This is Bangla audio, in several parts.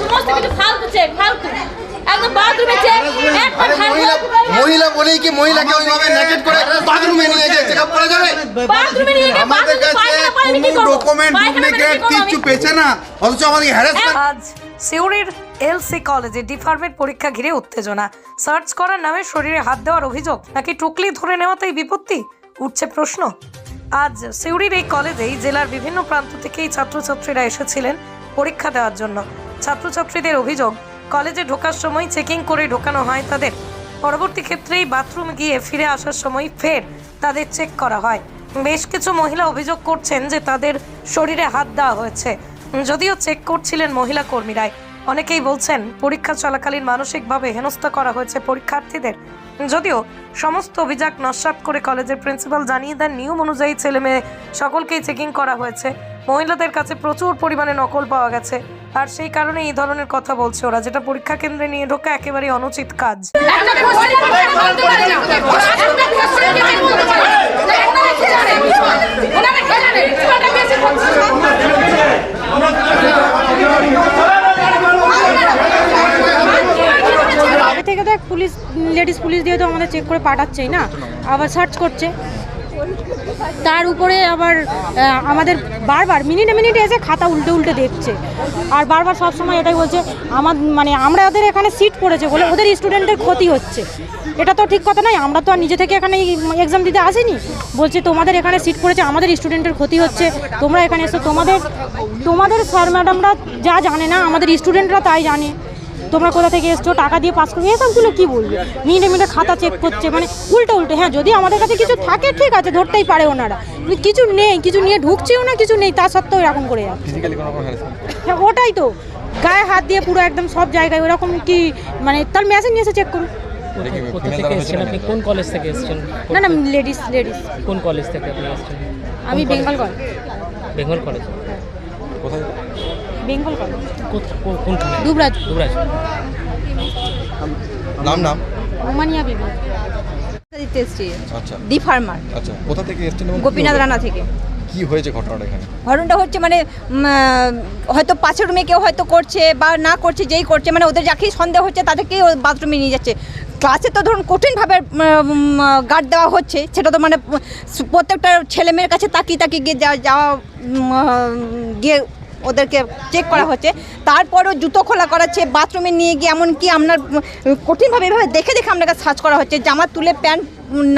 সমস্ত কিছু ফালতু চেক ফালতু। একদম বাথরুমে চেক একটা মহিলা মহিলা বলেই কি মহিলাকে ওইভাবে নেকেট করে বাথরুমে নিয়ে গিয়ে চেক আপ করা যাবে? বাথরুমে নিয়ে গিয়ে আমাদের কাছে কোনো ডকুমেন্ট ডুপ্লিকেট কি করব? আমি? কিচ্ছু পেছে না। অথচ আমাদের হ্যারাসমেন্ট আজ সিউড়ির এলসি কলেজে ডিপার্টমেন্ট পরীক্ষা ঘিরে উত্তেজনা। সার্চ করার নামে শরীরে হাত দেওয়ার অভিযোগ নাকি টুকলি ধরে নেওয়াতেই বিপত্তি? উঠছে প্রশ্ন। আজ সিউড়ির এই কলেজেই জেলার বিভিন্ন প্রান্ত থেকেই ছাত্রছাত্রীরা এসেছিলেন পরীক্ষা দেওয়ার জন্য। ছাত্রছাত্রীদের অভিযোগ, কলেজে ঢোকার সময় চেকিং করে ঢোকানো হয় তাদের। পরবর্তী ক্ষেত্রেই বাথরুম গিয়ে ফিরে আসার সময় ফের তাদের চেক করা হয়। বেশ কিছু মহিলা অভিযোগ করছেন যে তাদের শরীরে হাত দেওয়া হয়েছে। যদিও চেক করছিলেন মহিলা কর্মীরাই। অনেকেই বলছেন, পরীক্ষা চলাকালীন মানসিকভাবে হেনস্থা করা হয়েছে পরীক্ষার্থীদের। যদিও সমস্ত অভিযোগ নস্বাত করে কলেজের প্রিন্সিপাল জানিয়ে দেন, নিয়ম অনুযায়ী ছেলে মেয়ে সকলকেই চেকিং করা হয়েছে। মহিলাদের কাছে প্রচুর পরিমাণে নকল পাওয়া গেছে। আর সেই কারণে এই ধরনের কথা বলছে ওরা, যেটা পরীক্ষা কেন্দ্রে নিয়ে ঢোকা একেবারেই অনুচিত কাজ। থেকে তো এক পুলিশ, লেডিস পুলিশ দিয়ে তো আমাদের চেক করে পাঠাচ্ছেই না, আবার সার্চ করছে। তার উপরে আবার আমাদের বারবার, মিনিটে মিনিটে এসে খাতা উল্টে উল্টে দেখছে। আর বারবার সব সময় এটাই বলছে, আমার মানে আমরা ওদের এখানে সিট পড়েছে বলে ওদের স্টুডেন্টদের ক্ষতি হচ্ছে। এটা তো ঠিক কথা নয়, আমরা তো আর নিজে থেকে এখানে এক্সাম দিতে আসিনি। বলছে, তোমাদের এখানে সিট পড়েছে আমাদের স্টুডেন্টের ক্ষতি হচ্ছে। তোমরা এখানে এসো, তোমাদের তোমাদের স্যার ম্যাডামরা যা জানে না, আমাদের স্টুডেন্টরা তাই জানে। তোমরা কোথা থেকে এসছো? টাকা দিয়ে পাস করবে এসবগুলো কি বলবে? মিনিটে মিনিটে খাতা চেক করছে মানে উল্টো উল্টো। হ্যাঁ যদি আমাদের কাছে কিছু থাকে ঠিক আছে ধরতেই পারে ওনারা। কিছু নেই কিছু নিয়ে ঢুকছেও না কিছু নেই তা সত্ত্বেও এরকম করে যাচ্ছে। হ্যাঁ ওটাই তো। গায়ে হাত দিয়ে পুরো একদম সব জায়গায় ওরকম কি মানে তার মেসেজ নিয়ে এসে চেক করুন। থেকে আপনি? কোন কলেজ থেকে এসেছেন? না না লেডিস লেডিস কোন কলেজ থেকে আপনি এসেছেন? আমি Bengal college Bengal college Bengal college. কোথা- কোনখানে? দুবরাজ। দুবরাজ। নাম নাম? রোমানিয়া বিবি দিতে এসছি। আচ্ছা ডি ফার্মার আচ্ছা কোথা থেকে এসেছেন গোপীনাথ রানা থেকে। কি হয়েছে ঘটনাটা এখানে? ঘটনাটা হচ্ছে মানে হয়তো পাশের রুমে কেউ হয়তো করছে বা না করছে যেই করছে মানে ওদের যাকেই সন্দেহ হচ্ছে তাদেরকেই বাথরুমে নিয়ে যাচ্ছে। ক্লাসে তো ধরুন কঠিনভাবে গার্ড দেওয়া হচ্ছে সেটা তো মানে প্রত্যেকটা ছেলেমেয়ের কাছে তাকিয়ে তাকিয়ে গিয়ে যা- যাওয়া গিয়ে ওদেরকে চেক করা হচ্ছে। তারপরও জুতো খোলা করাচ্ছে বাথরুমে নিয়ে গিয়ে এমনকি আপনার কঠিনভাবে এভাবে দেখে দেখে আপনাকে সার্চ করা হচ্ছে জামা তুলে প্যান্ট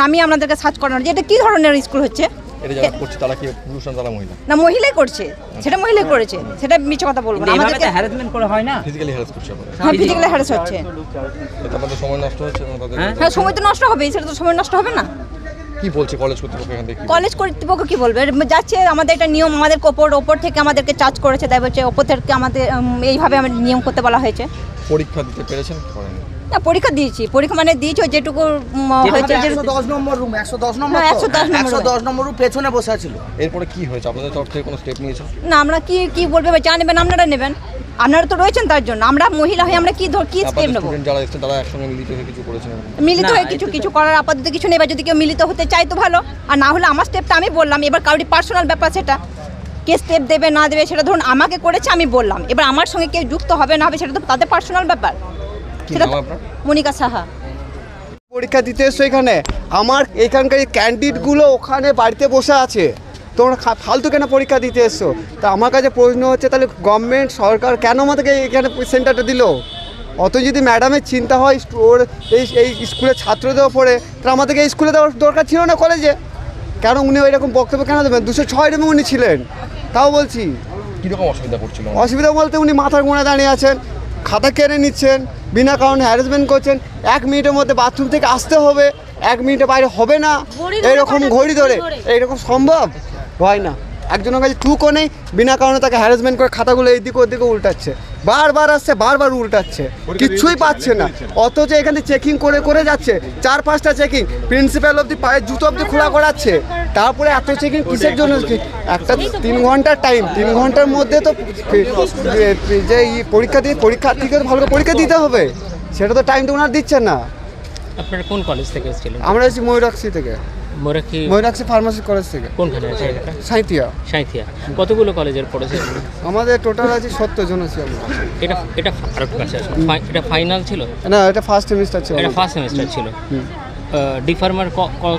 নামিয়ে আপনাদেরকে সার্চ করানো হচ্ছে। এটা কী ধরনের স্কুল হচ্ছে? এটা যারা করছে তারা কি পুরুষ না তারা মহিলা? না মহিলাই করছে। সেটা মহিলাই করেছে। সেটা মিছে কথা বলব না। আমাদেরকে হ্যারাসমেন্ট করা হয় না? ফিজিক্যালি হ্যারাস করছে হ্যাঁ ফিজিক্যালি হ্যারাস হচ্ছে। এতে সময় নষ্ট হচ্ছে হ্যাঁ? সময় তো নষ্ট হবে সেটা তো সময় নষ্ট হবে না। কি বলছে কলেজ কর্তৃপক্ষ এখান থেকে? কি কলেজ কর্তৃপক্ষ কি বলবে? যাচ্ছে আমাদের একটা নিয়ম আমাদের ওপর ওপর থেকে আমাদেরকে চার্জ করেছে তাই বলছে ওপর থেকে আমাদের এইভাবে আমাদের নিয়ম করতে বলা হয়েছে। পরীক্ষা দিতে পেরেছেন? করেন। না পরীক্ষা দিয়েছি। পরীক্ষা মানে দিয়েছি যেটুকু হয়েছে। যে একশো দশ নম্বর রুম একশো দশ নম্বর হ্যাঁ, 110 নম্বর একশো। দশ নম্বর রুম পেছনে বসে ছিল এরপরে কি হয়েছে? আপনাদের তরফ থেকে কোনো স্টেপ নিয়েছেন? না আমরা কি কি বলবে? যা নেবেন আপনারা নেবেন। আপনারা তো রয়েছেন তার জন্য। আমরা মহিলা হয়ে আমরা কি ধর কি স্টেপ নেব? যারা এসেছেন তারা একসঙ্গে মিলিত হয়ে কিছু করেছেন মিলিত হয়ে কিছু কিছু করার আপাতত কিছু নেই এবার যদি কেউ মিলিত হতে চায় তো ভালো। আর না হলে আমার স্টেপটা আমি বললাম এবার কাউরি পার্সোনাল ব্যাপার সেটা। কে স্টেপ দেবে না দেবে সেটা ধরুন আমাকে করেছে আমি বললাম। এবার আমার সঙ্গে কেউ যুক্ত হবে না হবে সেটা তো তাদের পার্সোনাল ব্যাপার। সেটা মনিকা সাহা। পরীক্ষা দিতে এসছো এখানে। আমার এখানকার ক্যান্ডিডেটগুলো ওখানে বাড়িতে বসে আছে। তোমরা খা- ফালতু কেন পরীক্ষা দিতে এসছো? তা আমার কাছে প্রশ্ন হচ্ছে তাহলে গভর্নমেন্ট সরকার কেন আমাদেরকে এখানে সেন্টারটা দিল? অত যদি ম্যাডামের চিন্তা হয় ওর এই এই স্কুলের ছাত্রদের ওপরে তাহলে আমাদেরকে এই স্কুলে দেওয়ার দরকার ছিল না কলেজে কেন উনি ওই রকম বক্তব্য কেন দেবেন? দুশো ছয় রুমে উনি ছিলেন। তাও বলছি। কীরকম অসুবিধা করছিল অসুবিধা বলতে উনি মাথার গোড়া দাঁড়িয়ে আছেন খাতা কেড়ে নিচ্ছেন বিনা কারণে হ্যারাসমেন্ট করছেন। এক মিনিটের মধ্যে বাথরুম থেকে আসতে হবে এক মিনিটের বাইরে হবে না। ধরে। ঘড়ি ধরে। এইরকম সম্ভব? হয় না। একজনের কাছে টুকও নেই বিনা কারণে তাকে হ্যারাসমেন্ট করে খাতাগুলো এইদিকে ওদিকে উল্টাচ্ছে। বারবার আসছে বারবার উল্টাচ্ছে। কিচ্ছুই পাচ্ছে না। অথচ এখানে চেকিং করে করে যাচ্ছে। চার পাঁচটা চেকিং প্রিন্সিপাল অবধি পায়ের জুতো অবধি খোলা করাচ্ছে। তারপরে এত চেকিং কিসের জন্য? একটা তিন ঘণ্টার টাইম তিন ঘণ্টার মধ্যে তো যে- পরীক্ষা দিয়ে পরীক্ষার্থীকে তো ভালো করে পরীক্ষা দিতে হবে। সেটা তো টাইমটা ওনার দিচ্ছেন না। আপনারা কোন কলেজ থেকে এসেছিলেন? আমরা এসেছি ময়ূরাক্ষী থেকে। মোরাকি ময়ূরাক্ষী ফার্মাসি কলেজ থেকে। কোনখানে? এটা সাঁইতিয়া সাঁইথিয়া কতগুলো কলেজের পড়েছে আমাদের টোটাল আছে সত্তর জন আছি আমরা। এটা এটা আর কাছে এটা ফাইনাল ছিল? না এটা ফার্স্ট সেমিস্টার ছিল এটা ফার্স্ট সেমিস্টার ছিল। ডিফার্মার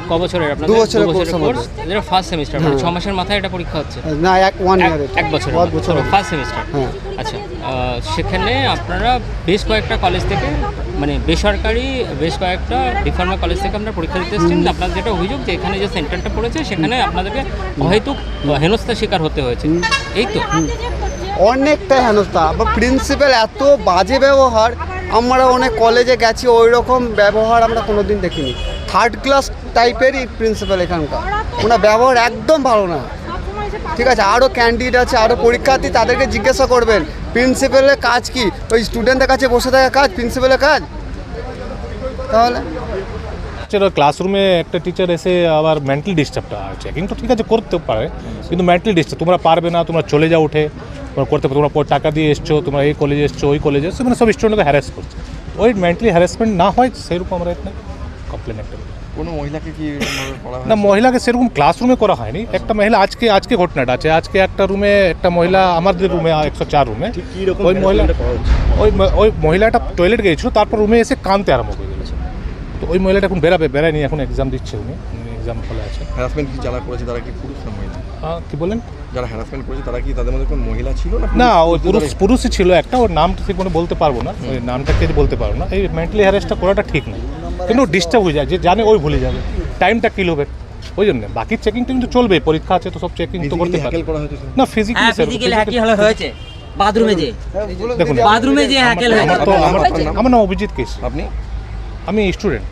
ক বছরের আপনাদের? দু বছরের কোর্স। এটা ফার্স্ট সেমিস্টার মানে ছ হ্যাঁ। মাসের মাথায় এটা পরীক্ষা হচ্ছে? না এক ওয়ান ইয়ার এক বছর ফার্স্ট সেমিস্টার। আচ্ছা সেখানে আপনারা বেশ কয়েকটা কলেজ থেকে মানে বেসরকারি বেশ কয়েকটা ডিফার্মা কলেজ থেকে আপনারা পরীক্ষা দিতে এসেছেন আপনার যেটা অভিযোগ যে এখানে যে সেন্টারটা পড়েছে সেখানে আপনাদেরকে হয়তো হেনস্থার শিকার হতে হয়েছে। এই তো। অনেকটাই হেনস্থা। আবার প্রিন্সিপাল এত বাজে ব্যবহার আমরা অনেক কলেজে গেছি ওই রকম ব্যবহার আমরা কোনোদিন দেখিনি। থার্ড ক্লাস টাইপেরই প্রিন্সিপাল এখানকার। ওনার ব্যবহার একদম ভালো না। ঠিক আছে আরও ক্যান্ডিডেট আছে আরও পরীক্ষার্থী তাদেরকে জিজ্ঞাসা করবেন। প্রিন্সিপালের কাজ কি? ওই স্টুডেন্টদের কাছে বসে থাকা কাজ প্রিন্সিপালের কাজ? তাহলে? টিচার ক্লাসরুমে একটা টিচার এসে আবার মেন্টাল ডিস্টার্বটা চেকিং তো ঠিক আছে করতে পারে কিন্তু মেন্টাল ডিস্টার্ব তোমরা পারবে না তোমরা চলে যাও উঠে তোমরা করতে পারো তোমরা টাকা দিয়ে এসছো তোমরা এই কলেজে এসছো ওই কলেজে এসছো মানে সব স্টুডেন্টকে হ্যারাস করছে। ওই মেন্টালি হ্যারাসমেন্ট না হয় সেরকম আমরা এখানে কমপ্লেন একটা। কোনো মহিলাকে কি না মহিলাকে সেরকম ক্লাসরুমে করা হয়নি। একটা মহিলা আজকে আজকে ঘটনাটা আছে। আজকে একটা রুমে একটা মহিলা আমাদের রুমে একশো চার রুমে ওই মহিলা ওই ওই মহিলাটা টয়লেট গিয়েছিল তারপর রুমে এসে কানতে আরম্ভ করে দিয়েছে। তো ওই মহিলাটা এখন বেরাবে বেরায়নি এখন এক্সাম দিচ্ছে উনি। এক্সাম ফলে আছে। হ্যারাসমেন্ট কি যারা করেছে তারা কি পুরুষ না মহিলা? কি বলেন যারা হ্যারাসমেন্ট করেছে তারা কি তাদের মধ্যে কোনো মহিলা ছিল না না ওই পুরুষ পুরুষই ছিল একটা ওর নামটা ঠিক মনে বলতে পারব না। ওই নামটাকে বলতে পারব না। এই মেন্টালি হ্যারেসটা করাটা ঠিক না। কিন্তু ডিস্টার্ব হয়ে যায় যে জানে ওই ভুলে যাবে। টাইমটা কিল হবে। ওই জন্য। বাকি চেকিং কিন্তু চলবে পরীক্ষা আছে তো সব চেকিং তো করতে পারে না ফিজিক্যালি ফিজিক্যালি হ্যাকি হলো হয়েছে। বাথরুমে যে। দেখুন বাথরুমে যে হ্যাকেল হয়েছে। আমার নাম অভিজিৎ কেস আপনি? আমি স্টুডেন্ট